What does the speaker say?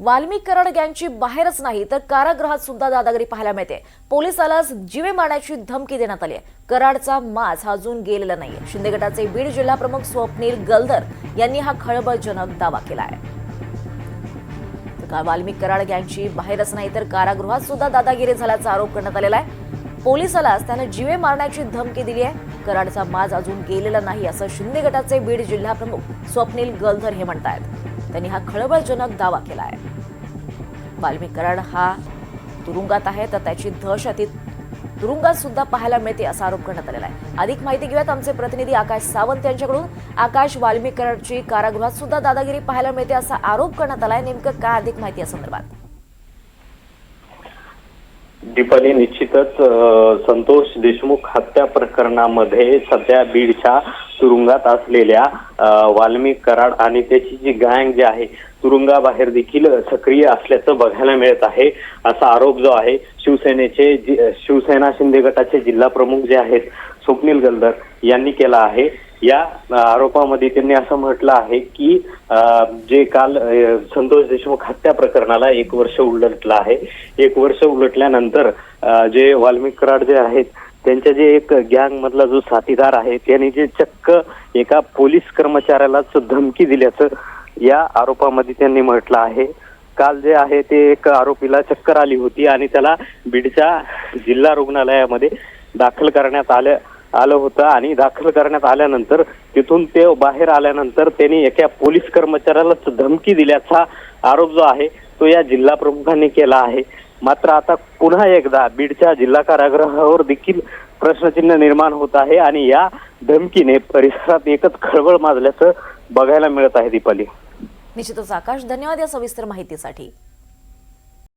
वाल्मिक कराड गँगची बाहेरच नाही तर कारागृहात सुद्धा दादागिरी पाहायला मिळते. पोलिसाला जीवे मारण्याची धमकी देण्यात आली आहे. कराडचा माज हा अजून गेलेला नाहीये. शिंदे गटाचे बीड जिल्हा प्रमुख स्वप्नील गलदर यांनी हा खळबळजनक दावा केला आहे. वाल्मिक कराड गँगची बाहेरच नाही तर कारागृहात सुद्धा दादागिरी झाल्याचा आरोप करण्यात आलेला आहे. पोलिसालाच त्यानं जीवे मारण्याची धमकी दिली आहे. कराडचा माज अजून गेलेला नाही असं शिंदे गटाचे बीड जिल्हा प्रमुख स्वप्नील गलधर हे म्हणतायत. त्यांनी हा खळबळजनक दावा केला आहे वाल्मिक कराड हा तुरुंगात आहे तर त्याची दहशत तुरुंगात सुद्धा पाहायला मिळते असा आरोप करण्यात आलेला आहे. अधिक माहिती घेऊयात आमचे प्रतिनिधी आकाश सावंत यांच्याकडून. आकाश वाल्मिक कराडची कारागृहात सुद्धा दादागिरी पाहायला मिळते असा आरोप करण्यात आलाय. नेमकं काय अधिक माहिती या संदर्भात? दीपाली निश्चितच संतोष देशमुख हत्या प्रकरणामध्ये सध्या बीडच्या तुरुंगात असलेल्या अ, वाल्मिक कराड आणि त्याची जी गँग जी आहे तुरुंगाबाहेर देखील सक्रिय असल्याचं बघायला मिळत आहे. असा आरोप जो आहे शिवसेनेचे शिवसेना शिंदे गटाचे जिल्हा प्रमुख जे आहेत स्वप्नील गलदर यांनी केला आहे. या आरोपामध्ये त्यांनी असं म्हटलं आहे की जे काल संतोष देशमुख हत्या प्रकरणाला एक वर्ष उलटलं आहे. एक वर्ष उलटल्यानंतर जे वाल्मिक कराड जे आहेत त्यांच्या जे एक गँग मधला जो साथीदार आहे त्यांनी जे चक्क एका पोलीस कर्मचाऱ्यालाच धमकी दिल्याचं या आरोपामध्ये त्यांनी म्हटलं आहे. काल जे आहे ते एक आरोपीला चक्कर आली होती आणि त्याला बीडच्या जिल्हा रुग्णालयामध्ये दाखल करण्यात आलं आलं होतं आणि दाखल करण्यात आल्यानंतर तिथून ते बाहेर आल्यानंतर त्यांनी एका पोलीस कर्मचाऱ्यालाच धमकी दिल्याचा आरोप जो आहे तो या जिल्हा प्रमुखांनी केला आहे. मात्र आता पुन्हा एकदा बीडच्या जिल्हा कारागृहावर देखील प्रश्नचिन्ह निर्माण होत आहे आणि या धमकीने परिसरात एकच खळबळ माजल्याचं बघायला मिळत आहे दीपाली. निश्चितच आकाश धन्यवाद या सविस्तर माहितीसाठी.